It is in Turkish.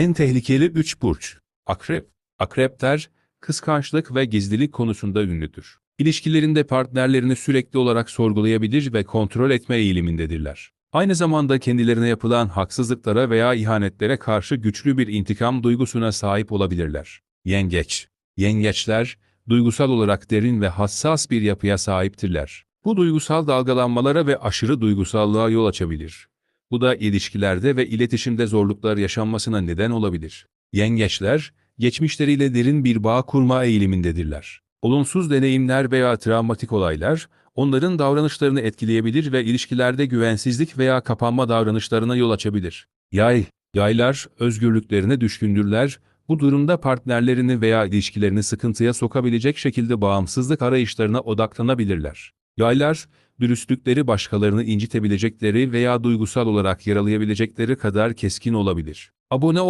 En tehlikeli 3 burç. Akrep. Akrepler, kıskançlık ve gizlilik konusunda ünlüdür. İlişkilerinde partnerlerini sürekli olarak sorgulayabilir ve kontrol etme eğilimindedirler. Aynı zamanda kendilerine yapılan haksızlıklara veya ihanetlere karşı güçlü bir intikam duygusuna sahip olabilirler. Yengeç. Yengeçler, duygusal olarak derin ve hassas bir yapıya sahiptirler. Bu duygusal dalgalanmalara ve aşırı duygusallığa yol açabilir. Bu da ilişkilerde ve iletişimde zorluklar yaşanmasına neden olabilir. Yengeçler, geçmişleriyle derin bir bağ kurma eğilimindedirler. Olumsuz deneyimler veya travmatik olaylar, onların davranışlarını etkileyebilir ve ilişkilerde güvensizlik veya kapanma davranışlarına yol açabilir. Yay, yaylar özgürlüklerine düşkündürler, bu durumda partnerlerini veya ilişkilerini sıkıntıya sokabilecek şekilde bağımsızlık arayışlarına odaklanabilirler. Yaylar, dürüstlükleri başkalarını incitebilecekleri veya duygusal olarak yaralayabilecekleri kadar keskin olabilir. Abone ol